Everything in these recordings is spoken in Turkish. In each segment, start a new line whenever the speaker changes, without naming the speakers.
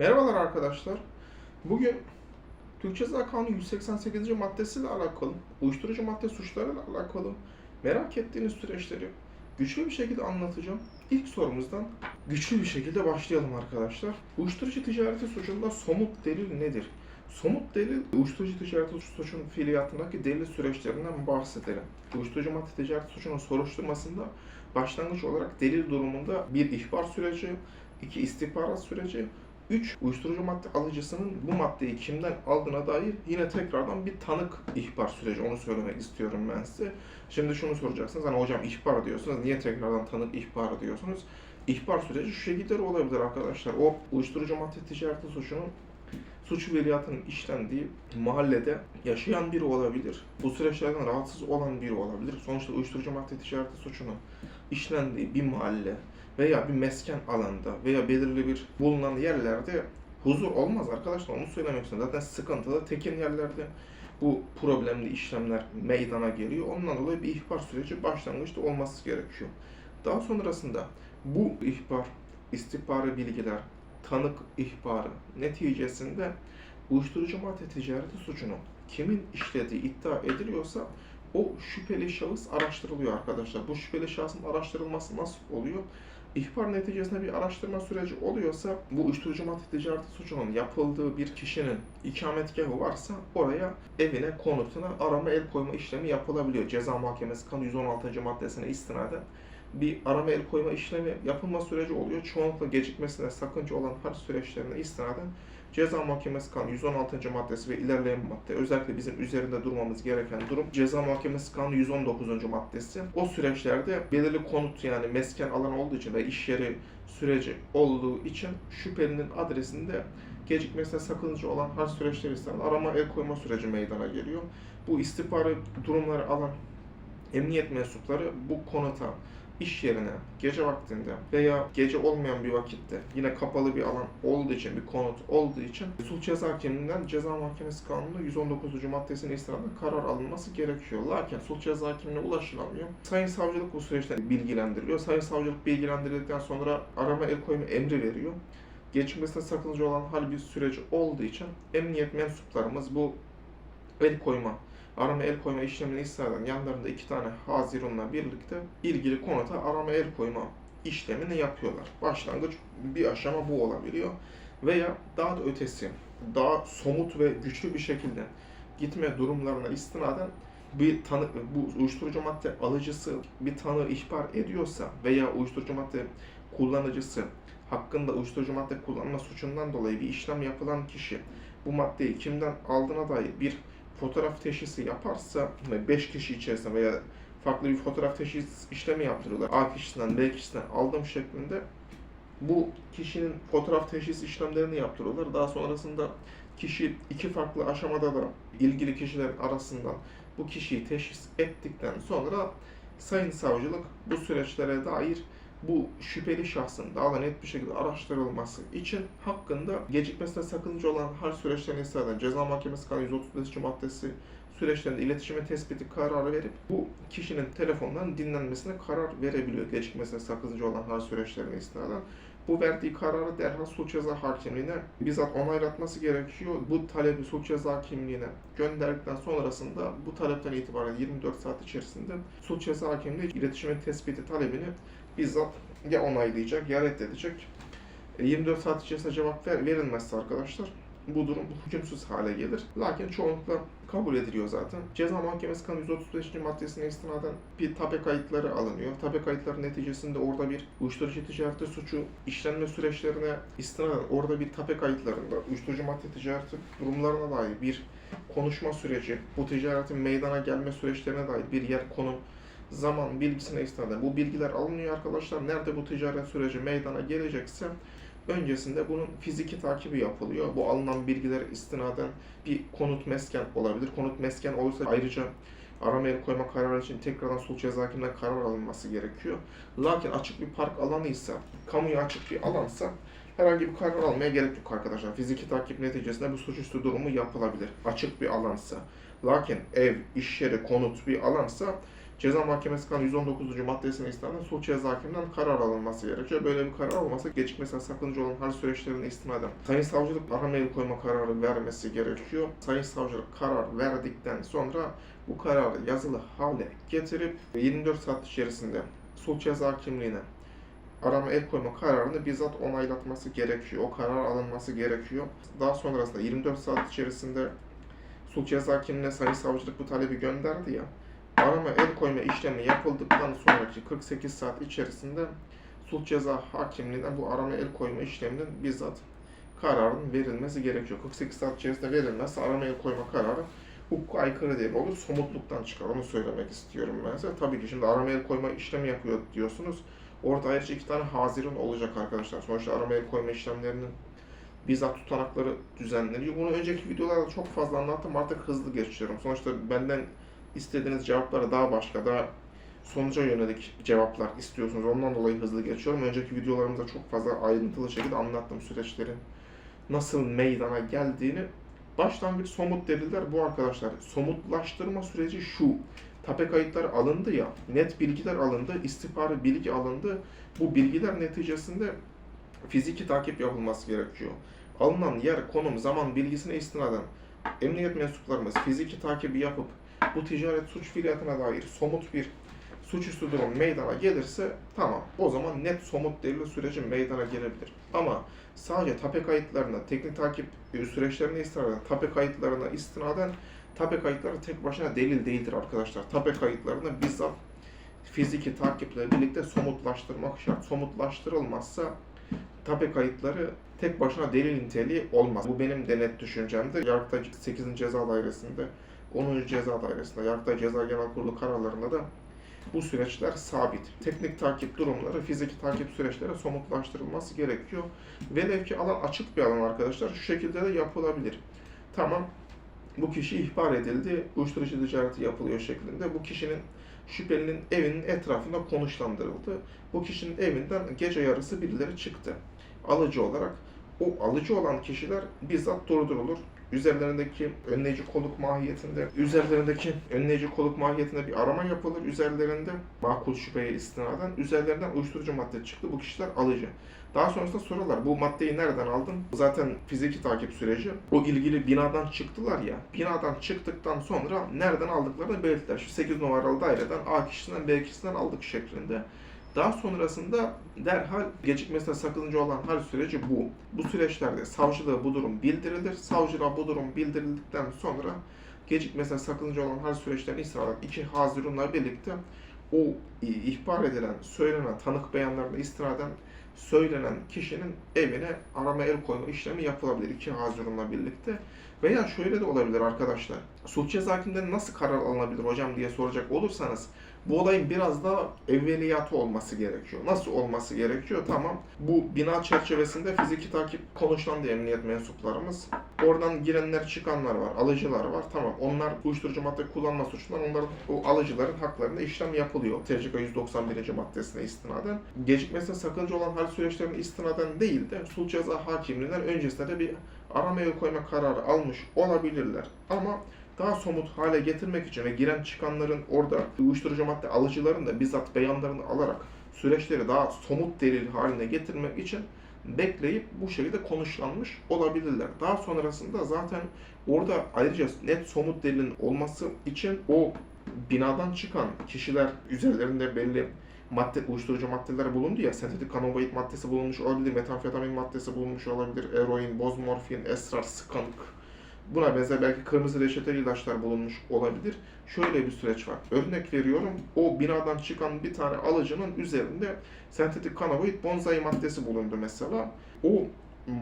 Merhabalar arkadaşlar. Bugün Türk Ceza Kanunu 188. maddesiyle alakalı, uyuşturucu madde suçlarıyla alakalı merak ettiğiniz süreçleri güçlü bir şekilde anlatacağım. İlk sorumuzdan güçlü bir şekilde başlayalım arkadaşlar. Uyuşturucu ticareti suçunda somut delil nedir? Somut delil, uyuşturucu ticareti suçunun fiiliyatındaki delil süreçlerinden bahsedelim. Uyuşturucu madde ticareti suçunun soruşturmasında başlangıç olarak delil durumunda bir ihbar süreci, iki istihbarat süreci, 3. Uyuşturucu madde alıcısının bu maddeyi kimden aldığına dair yine tekrardan bir tanık ihbar süreci. Onu söylemek istiyorum ben size. Şimdi şunu soracaksınız. Hani hocam ihbar diyorsunuz. Niye tekrardan tanık ihbar diyorsunuz? İhbar süreci şu şekilde olabilir arkadaşlar. O uyuşturucu madde ticareti suçunun suç fiiliyatının işlendiği mahallede yaşayan biri olabilir. Bu süreçlerden rahatsız olan biri olabilir. Sonuçta uyuşturucu madde ticareti suçunun işlendiği bir mahalle veya bir mesken alanda veya belirli bir bulunan yerlerde huzur olmaz arkadaşlar onu söylemek istiyorum. Zaten sıkıntılı tekin yerlerde bu problemli işlemler meydana geliyor. Ondan dolayı bir ihbar süreci başlangıçta olması gerekiyor. Daha sonrasında bu ihbar, istihbari bilgiler, tanık ihbarı neticesinde uyuşturucu madde ticareti suçunu kimin işlediği iddia ediliyorsa o şüpheli şahıs araştırılıyor arkadaşlar. Bu şüpheli şahsın araştırılması nasıl oluyor? İhbar neticesinde bir araştırma süreci oluyorsa bu uyuşturucu madde ticareti suçunun yapıldığı bir kişinin ikametgahı varsa oraya evine, konutuna arama el koyma işlemi yapılabiliyor. Ceza Mahkemesi Kanunu 116. maddesine istinaden bir arama el koyma işlemi yapılma süreci oluyor. Çoğunlukla gecikmesine sakınca olan harç süreçlerine istinaden Ceza Mahkemesi Kanunu 116. maddesi ve ilerleyen madde özellikle bizim üzerinde durmamız gereken durum Ceza Mahkemesi Kanunu 119. maddesi. O süreçlerde belirli konut yani mesken alanı olduğu için ve iş yeri süreci olduğu için şüphelinin adresinde gecikmesine sakınca olan harç süreçleri istinaden arama el koyma süreci meydana geliyor. Bu istihbari durumları alan emniyet mensupları bu konuta iş yerine gece vaktinde veya gece olmayan bir vakitte yine kapalı bir alan olduğu için bir konut olduğu için sulh ceza hakiminden ceza mahkemesi kanunu 119. maddesine istinaden karar alınması gerekiyor. Lakin sulh ceza hakimine ulaşılamıyor. Sayın savcılık bu süreçte bilgilendiriliyor. Sayın savcılık bilgilendirildikten sonra arama el koyma emri veriyor. Geçmesine sakınca olan hal bir süreci olduğu için emniyet mensuplarımız bu el koyma arama el koyma işlemini istinaden yanlarında iki tane Hazirun'la birlikte ilgili konuta arama el koyma işlemini yapıyorlar. Başlangıç bir aşama bu olabiliyor. Veya daha da ötesi, daha somut ve güçlü bir şekilde gitme durumlarına istinaden bir tanı, bu uyuşturucu madde alıcısı bir tanı ihbar ediyorsa veya uyuşturucu madde kullanıcısı hakkında uyuşturucu madde kullanma suçundan dolayı bir işlem yapılan kişi bu maddeyi kimden aldığına dair bir fotoğraf teşhisi yaparsa ve 5 kişi içerisinde veya farklı bir fotoğraf teşhis işlemi yaptırıyorlar. A kişisinden B kişisinden aldım şeklinde bu kişinin fotoğraf teşhis işlemlerini yaptırıyorlar. Daha sonrasında kişi iki farklı aşamada da ilgili kişilerin arasından bu kişiyi teşhis ettikten sonra Sayın Savcılık bu süreçlere dair bu şüpheli şahsın daha da net bir şekilde araştırılması için hakkında gecikmesine sakınca olan hal süreçlerine istinaden Ceza Mahkemesi Kanunu 135. maddesi süreçlerinde iletişime tespiti kararı verip bu kişinin telefondan dinlenmesine karar verebiliyor gecikmesine sakınca olan hal süreçlerine istinaden. Bu verdiği kararı derhal suç ceza hakimliğine bizzat onaylatması gerekiyor. Bu talebi suç ceza hakimliğine gönderdikten sonrasında bu talepten itibaren 24 saat içerisinde suç ceza hakimliği iletişime tespiti talebini bizzat ya onaylayacak ya reddedecek. E, 24 saat içerisinde cevap ver, verilmezse arkadaşlar bu durum hükümsüz hale gelir. Lakin çoğunlukla kabul ediliyor zaten. Ceza Mahkemesi Kanunu 135. maddesine istinaden bir tape kayıtları alınıyor. Tape kayıtları neticesinde orada bir uyuşturucu ticareti suçu işlenme süreçlerine istinaden orada bir tape kayıtlarında uyuşturucu madde ticareti durumlarına dair bir konuşma süreci, bu ticaretin meydana gelme süreçlerine dair bir yer, konum, zaman bilgisine istinaden bu bilgiler alınıyor arkadaşlar. Nerede bu ticaret süreci meydana gelecekse öncesinde bunun fiziki takibi yapılıyor. Bu alınan bilgiler istinaden bir konut mesken olabilir. Konut mesken olursa ayrıca arama el koyma kararı için tekrardan sulh ceza karar alınması gerekiyor. Lakin açık bir park alanıysa, kamuya açık bir alansa herhangi bir karar almaya gerek yok arkadaşlar. Fiziki takip neticesinde bu suçüstü durumu yapılabilir. Açık bir alansa. Lakin ev, iş yeri, konut bir alansa Ceza Mahkemesi Kanunu 119. maddesine istinaden suç ceza hakiminden karar alınması gerekiyor. Böyle bir karar olmasa gecikmesi sakınca olan hal süreçlerine istinaden Sayın Savcılık arama el koyma kararı vermesi gerekiyor. Sayın Savcılık karar verdikten sonra bu kararı yazılı hale getirip 24 saat içerisinde suç ceza hakimliğine arama el koyma kararını bizzat onaylatması gerekiyor. O karar alınması gerekiyor. Daha sonrasında 24 saat içerisinde suç ceza hakimliğine sayın savcılık bu talebi gönderdi ya. Arama el koyma işlemi yapıldıktan sonraki 48 saat içerisinde suç ceza hakimliğinden bu arama el koyma işleminin bizzat kararın verilmesi gerekiyor. 48 saat içerisinde verilmezse arama el koyma kararı hukuka aykırı değil olur. Somutluktan çıkar. Onu söylemek istiyorum ben size. Tabii ki şimdi arama el koyma işlemi yapıyor diyorsunuz. Orada ayrıca iki tane hazirin olacak arkadaşlar. Sonuçta arama el koyma işlemlerinin bizzat tutanakları düzenleniyor. Bunu önceki videolarda çok fazla anlattım. Artık hızlı geçiyorum. Sonuçta benden istediğiniz cevapları daha başka, daha sonuca yönelik cevaplar istiyorsunuz. Ondan dolayı hızlı geçiyorum. Önceki videolarımda çok fazla ayrıntılı şekilde anlattım süreçlerin nasıl meydana geldiğini. Başlangıç somut deliller bu arkadaşlar. Somutlaştırma süreci şu. Tape kayıtları alındı ya, net bilgiler alındı, istihbari bilgi alındı. Bu bilgiler neticesinde fiziki takip yapılması gerekiyor. Alınan yer, konum, zaman bilgisine istinaden emniyet mensuplarımız fiziki takibi yapıp bu ticaret suç fiiliyatına dair somut bir suçüstü durum meydana gelirse tamam o zaman net somut delil süreci meydana gelebilir. Ama sadece tape kayıtlarına, teknik takip e, süreçlerine istinaden, tape kayıtlarına istinaden tape kayıtları tek başına delil değildir arkadaşlar. Tape kayıtlarını bizzat fiziki takiple birlikte somutlaştırmak şart. Somutlaştırılmazsa tape kayıtları tek başına delil niteliği olmaz. Bu benim de net düşüncemdir. Yargıtay 8. Ceza Dairesi'nde, 10. Ceza Dairesi'nde, Yargıtay Ceza Genel Kurulu kararlarında da bu süreçler sabit. Teknik takip durumları, fiziki takip süreçleri somutlaştırılması gerekiyor. Velev ki alan açık bir alan arkadaşlar. Şu şekilde de yapılabilir. Tamam, bu kişi ihbar edildi, uyuşturucu ticareti yapılıyor şeklinde. Bu kişinin şüphelinin evinin etrafında konuşlandırıldı. Bu kişinin evinden gece yarısı birileri çıktı. Alıcı olarak o alıcı olan kişiler bizzat durdurulur. Üzerlerindeki önleyici koluk mahiyetinde, üzerlerindeki önleyici koluk mahiyetinde bir arama yapılır. Üzerlerinde makul şüpheye istinaden üzerlerinden uyuşturucu madde çıktı. Bu kişiler alıcı. Daha sonrasında soruyorlar bu maddeyi nereden aldın? Zaten fiziki takip süreci. O ilgili binadan çıktılar ya. Binadan çıktıktan sonra nereden aldıklarını belirttiler. Şu 8 numaralı daireden A kişisinden B kişisinden aldık şeklinde. Daha sonrasında derhal gecikmesine sakınca olan hal süreci bu. Bu süreçlerde savcılığa bu durum bildirilir. Savcılığa bu durum bildirildikten sonra gecikmesine sakınca olan hal süreçlerini istinaden iki hazirunla birlikte o ihbar edilen, söylenen tanık beyanlarına istinaden söylenen kişinin evine arama el koyma işlemi yapılabilir iki hazirunla birlikte. Veya şöyle de olabilir arkadaşlar. Suç ceza nasıl karar alınabilir hocam diye soracak olursanız bu olayın biraz daha evveliyatı olması gerekiyor. Nasıl olması gerekiyor? Tamam. Bu bina çerçevesinde fiziki takip konuşlandı emniyet mensuplarımız. Oradan girenler çıkanlar var, alıcılar var. Tamam. Onlar uyuşturucu madde kullanma suçundan onların o alıcıların haklarında işlem yapılıyor. TCK 191. maddesine istinaden. Gecikmesine sakınca olan hal süreçlerine istinaden değil de suç ceza hakimliğinden öncesinde de bir arama el koyma kararı almış olabilirler. Ama daha somut hale getirmek için ve giren çıkanların orada uyuşturucu madde alıcıların da bizzat beyanlarını alarak süreçleri daha somut delil haline getirmek için bekleyip bu şekilde konuşlanmış olabilirler. Daha sonrasında zaten orada ayrıca net somut delilin olması için o binadan çıkan kişiler üzerlerinde belli madde, uyuşturucu maddeler bulundu ya, sentetik kanabinoid maddesi bulunmuş olabilir, metamfetamin maddesi bulunmuş olabilir, eroin, bozmorfin, esrar, sıkanık, Buna benzer belki kırmızı reçeteli ilaçlar bulunmuş olabilir. Şöyle bir süreç var. Örnek veriyorum. O binadan çıkan bir tane alıcının üzerinde sentetik kanabinoid bonsai maddesi bulundu mesela. O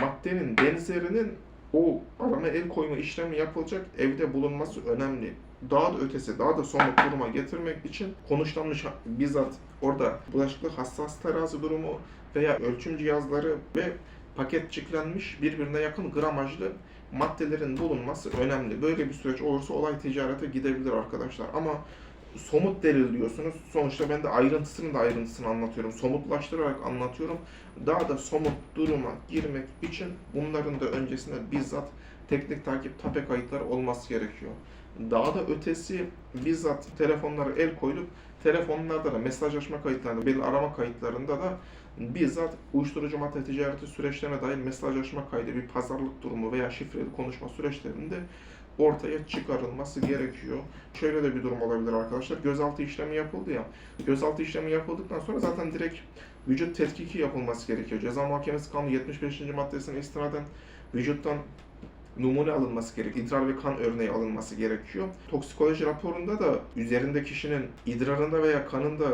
maddenin benzerinin o arama el koyma işlemi yapılacak evde bulunması önemli. Daha da ötesi, daha da somut duruma getirmek için konuşlanmış bizzat orada bulaşıklı hassas terazi durumu veya ölçüm cihazları ve paketçiklenmiş birbirine yakın gramajlı maddelerin bulunması önemli. Böyle bir süreç olursa olay ticarete gidebilir arkadaşlar. Ama somut delil diyorsunuz. Sonuçta ben de ayrıntısını da ayrıntısını anlatıyorum. Somutlaştırarak anlatıyorum. Daha da somut duruma girmek için bunların da öncesinde bizzat teknik takip tape kayıtları olması gerekiyor. Daha da ötesi bizzat telefonlara el koyulup telefonlarda da mesajlaşma kayıtlarında, belli arama kayıtlarında da bizzat uyuşturucu madde ticareti süreçlerine dair mesajlaşma kaydı, bir pazarlık durumu veya şifreli konuşma süreçlerinde ortaya çıkarılması gerekiyor. Şöyle de bir durum olabilir arkadaşlar. Gözaltı işlemi yapıldı ya. Gözaltı işlemi yapıldıktan sonra zaten direkt vücut tetkiki yapılması gerekiyor. Ceza Muhakemesi Kanunu 75. maddesine istinaden vücuttan numune alınması gerekiyor. İdrar ve kan örneği alınması gerekiyor. Toksikoloji raporunda da üzerinde kişinin idrarında veya kanında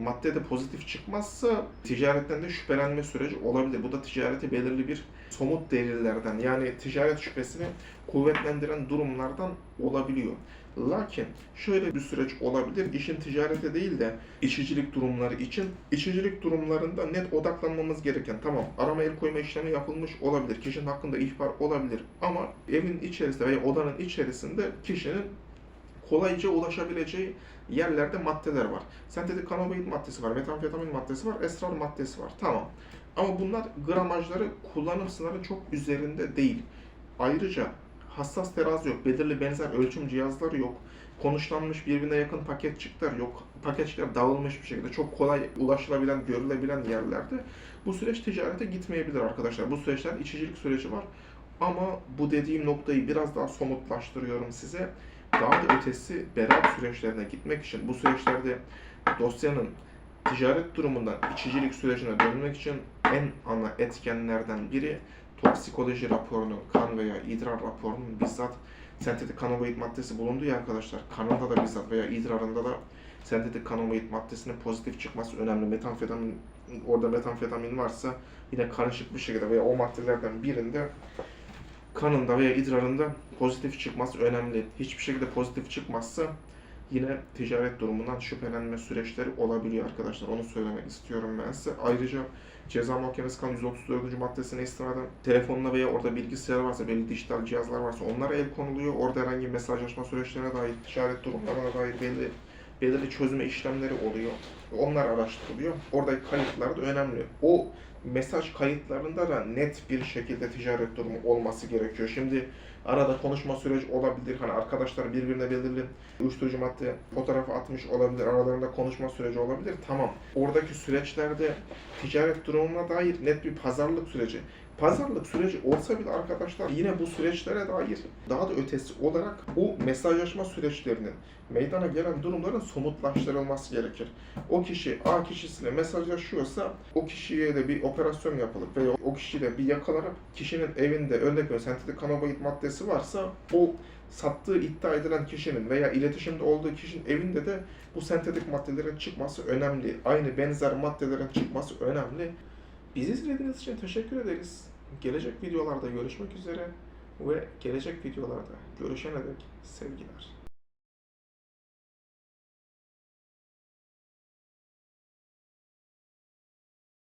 madde de pozitif çıkmazsa ticaretten de şüphelenme süreci olabilir. Bu da ticareti belirli bir somut delillerden yani ticaret şüphesini kuvvetlendiren durumlardan olabiliyor. Lakin şöyle bir süreç olabilir. İşin ticarete değil de içicilik durumları için içicilik durumlarında net odaklanmamız gereken tamam arama el koyma işlemi yapılmış olabilir. Kişinin hakkında ihbar olabilir ama evin içerisinde veya odanın içerisinde kişinin kolayca ulaşabileceği yerlerde maddeler var. Sentetik kanabinoid maddesi var, metamfetamin maddesi var, esrar maddesi var. Tamam. Ama bunlar gramajları kullanım sınırı çok üzerinde değil. Ayrıca hassas terazi yok, belirli benzer ölçüm cihazları yok. Konuşlanmış birbirine yakın paketçikler yok. Paketçikler dağılmış bir şekilde çok kolay ulaşılabilen, görülebilen yerlerde bu süreç ticarete gitmeyebilir arkadaşlar. Bu süreçler içicilik süreci var. Ama bu dediğim noktayı biraz daha somutlaştırıyorum size. Daha da ötesi beraat süreçlerine gitmek için bu süreçlerde dosyanın ticaret durumundan içicilik sürecine dönmek için en ana etkenlerden biri toksikoloji raporunun, kan veya idrar raporunun bizzat sentetik kanabinoid maddesi bulunduğu ya arkadaşlar. Kanında da bizzat veya idrarında da sentetik kanabinoid maddesinin pozitif çıkması önemli. Metamfetamin, orada metamfetamin varsa yine karışık bir şekilde veya o maddelerden birinde kanında veya idrarında pozitif çıkması önemli. Hiçbir şekilde pozitif çıkmazsa yine ticaret durumundan şüphelenme süreçleri olabiliyor arkadaşlar. Onu söylemek istiyorum ben size. Ayrıca Ceza Muhakemesi Kanunu 134. maddesine istinaden telefonla veya orada bilgisayar varsa, belli dijital cihazlar varsa onlara el konuluyor. Orada herhangi bir mesajlaşma süreçlerine dair, ticaret durumlarına dair belli belirli çözme işlemleri oluyor. Onlar araştırılıyor. Oradaki kayıtlar da önemli. O mesaj kayıtlarında da net bir şekilde ticaret durumu olması gerekiyor. Şimdi arada konuşma süreci olabilir. Hani arkadaşlar birbirine belirli uyuşturucu madde fotoğrafı atmış olabilir. Aralarında konuşma süreci olabilir. Tamam. Oradaki süreçlerde ticaret durumuna dair net bir pazarlık süreci. Pazarlık süreci olsa bile arkadaşlar yine bu süreçlere dair daha da ötesi olarak bu mesajlaşma süreçlerinin meydana gelen durumların somutlaştırılması gerekir. O kişi A kişisiyle mesajlaşıyorsa o kişiye de bir operasyon yapılıp veya o kişiyle bir yakalanıp kişinin evinde örnek veriyorum sentetik kanabinoid maddesi varsa o sattığı iddia edilen kişinin veya iletişimde olduğu kişinin evinde de bu sentetik maddelerin çıkması önemli. Aynı benzer maddelerin çıkması önemli. Bizi izlediğiniz için teşekkür ederiz. Gelecek videolarda görüşmek üzere ve gelecek videolarda görüşene dek sevgiler.